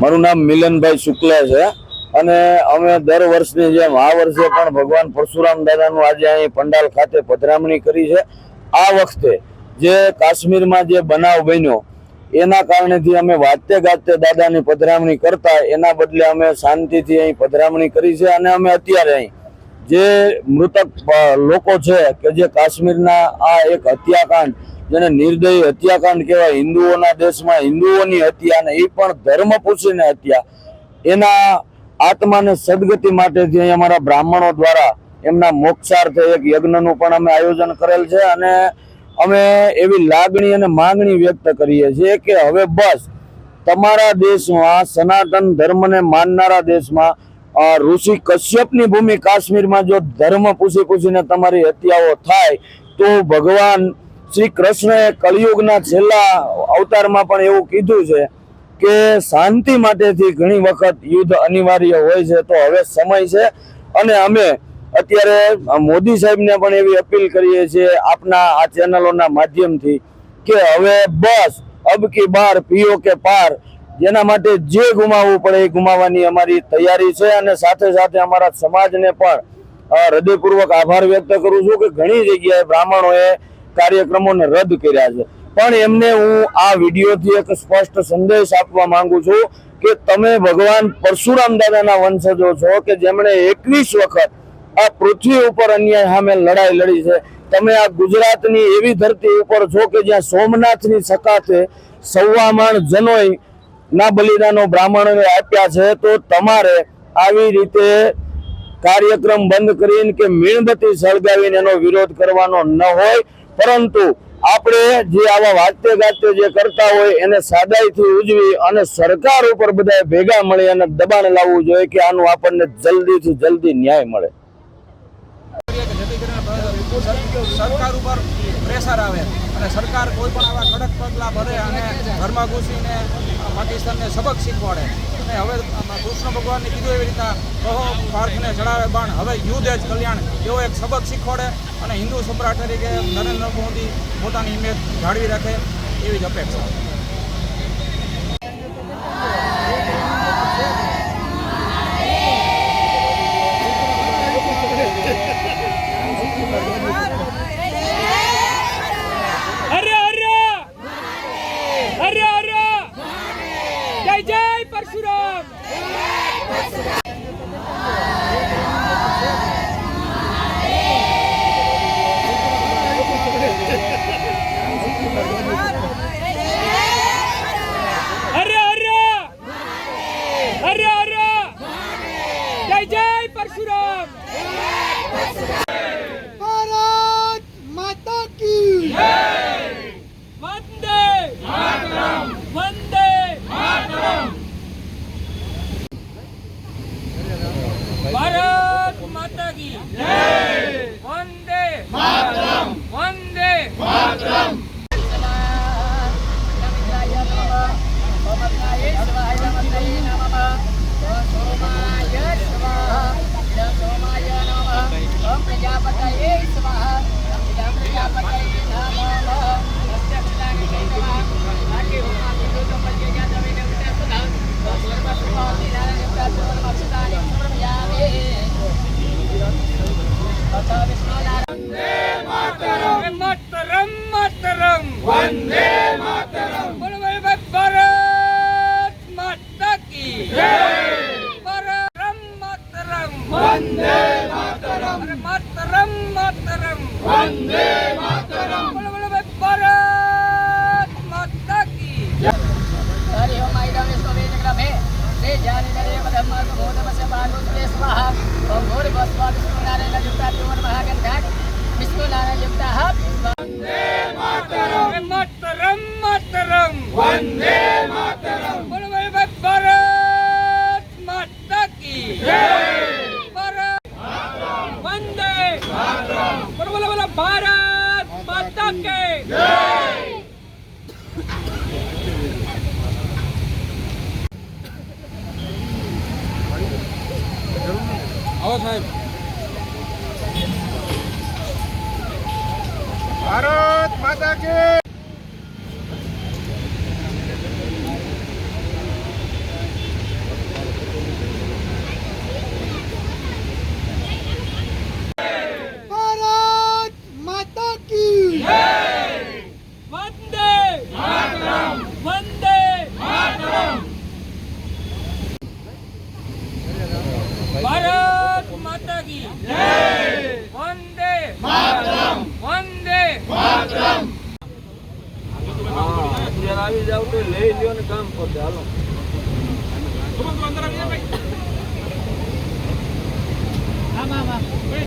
મારું નામ મિલનભાઈ શુક્લા છે. અને અમે દર વર્ષની જેમ આ વર્ષે પણ ભગવાન પરશુરામ દાદાનું આજે અહીં પંડાલ ખાતે પધરામણી કરી છે. આ વખતે જે કાશ્મીરમાં જે બનાવ બન્યો, એના કારણેથી અમે વાતે ગાતે દાદાની પધરામણી કરતા, એના બદલે અમે શાંતિથી અહીં પધરામણી કરી છે અને અમે અત્યારે અહીં જે મૃતક લોકો છે કે જે કાશ્મીરના આ એક હત્યાકાંડ, જેને નિર્દયી હત્યાકાંડ કહેવાય, હિન્દુઓના દેશમાં હિન્દુઓની હત્યા અને એ પણ ધર્મ પૂછીને હત્યા, એના આત્માને સદગતિ માટેથી અહીં અમારા બ્રાહ્મણો દ્વારા એમના મોક્ષાર્થે એક યજ્ઞનું પણ અમે આયોજન કરેલ છે અને અમે એવી લાગણી અને માંગણી વ્યક્ત કરીએ છીએ કે હવે બસ, તમારા દેશમાં સનાતન ધર્મને માનનારા દેશમાં ઋષિ કશ્યપની ભૂમિ કાશ્મીરમાં જો ધર્મ પૂછી પૂછીને તમારી હત્યાઓ થાય, તો ભગવાન શ્રી કૃષ્ણએ કળિયુગના છેલ્લા અવતારમાં પણ એવું કીધું છે કે શાંતિ માટેથી ઘણી વખત યુદ્ધ અનિવાર્ય હોય છે, તો હવે સમય છે. અને અમે અત્યારે મોદી સાહેબને પણ એવી અપીલ કરીએ છીએ આપના આ ચેનલોના માધ્યમથી કે હવે બસ અબ કી બાર પીઓ કે પાર જેના માટે જે ગુમાવવું પડે એ ગુમાવવાની અમારી તૈયારી છે અને સાથે સાથે અમારા સમાજને પણ હૃદયપૂર્વક આભાર વ્યક્ત કરું છું કે ઘણી જગ્યાએ બ્રાહ્મણોએ કાર્યક્રમોને રદ કર્યા છે. પણ એમને હું આ વિડીયોથી એક સ્પષ્ટ સંદેશ આપવા માંગુ છું કે તમે ભગવાન પરશુરામ દાદાના વંશજો છો કે જેમણે એકવીસ વખત આ પૃથ્વી ઉપર અન્યાય સામે લડાઈ લડી છે. તમે આ ગુજરાતની એવી ધરતી ઉપર છો કે જ્યાં સોમનાથની સકાતે સવામાણ જનોય ના બલિદાનો બ્રાહ્મણોને આપ્યા છે, તો તમારે આવી રીતે કાર્યક્રમ બંધ કરીને કે મીણબત્તી સળગાવીને એનો વિરોધ કરવાનો ન હોય. પરંતુ આપણે જે આવા વાતે ગાતે જે કરતા હોય, એને સાદાઈથી ઉજવી અને સરકાર ઉપર બધા ભેગા મળી અને દબાણ લાવવું જોઈએ કે આનું આપણને જલ્દીથી જલ્દી ન્યાય મળે. સરકાર ઉપર પ્રેશર આવે અને સરકાર કોઈ પણ આવા કડક પગલાં ભરે અને ઘરમાં ઘૂસીને પાકિસ્તાનને સબક શીખવાડે. અને હવે કૃષ્ણ ભગવાનને કીધું એવી રીતના, કહો પાર્થને ચડાવે બાણ. હવે યુદ્ધ જ કલ્યાણ. એવો એક સબક શીખવાડે અને હિન્દુ સમ્રાટ તરીકે નરેન્દ્ર મોદી પોતાની ઇમેજ જાળવી રાખે એવી જ અપેક્ષા હરે હરે હરે હરે જય જય પરશુરામ હરે હરે હરે હરે જય જય પરશુરામ ભારત માતા કી વંદે વંદે ભારત માતા કી વંદે વંદે માતરમ માતરમ વંદે માતરમ બોલો ભાઈ ભાઈ ભારત માતા કી જય માતરમ માતરમ વંદે માતરમ અરે માતરમ માતરમ વંદે માતરમ બોલો બોલો ભાઈ ભારત માતા કી જય હરિ ઓમ આઈડમ વિષ્ણુ વેદગ્રભે શ્રી જાની નરે ધર્મ ભૂતમસ્ય બાલુ સ્વાહા ઓમ ભૂર ભસ્વા વિષ્ણુ નારાયણ યુક્તા ત્યોર મહાગંધાક વિષ્ણુ નારાયણ યુક્તા હપ અરે માતરમ માતરમ. વંદે માતરમ. બોલો ભાઈ ભાઈ ભારત માતા કી જય. ભારત વંદે. બોલો બોલો બોલો ભારત માતા કે જય. આવો સાહેબ. ભારત માતા કે આવી લઈ લ્યો ને કામ કરજો હાલો. અંદર આવી ભાઈ